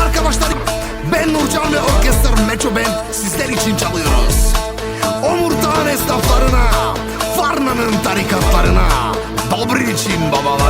arkadaşlar Ben Nurcan ve orkestr Meço Ben. Sizler için çalıyoruz. Omurtağın esnaflarına Varna'nın tarikatlarına. Dobri için babalar.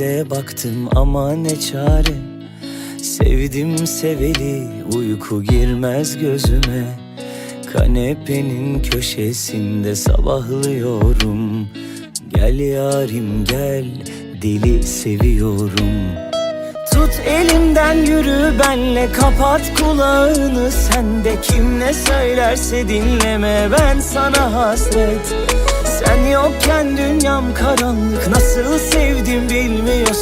Resimlerimize baktım ama ne çare? Sevdim seveli uyku girmez gözüme. Kanepenin köşesinde sabahlıyorum. Gel yarim gel deli seviyorum. Tut elimden yürü benle kapat kulağını. Sen de kim ne söylerse dinleme ben sana hasret. Sen yokken dünyam karanlık nasıl sevdim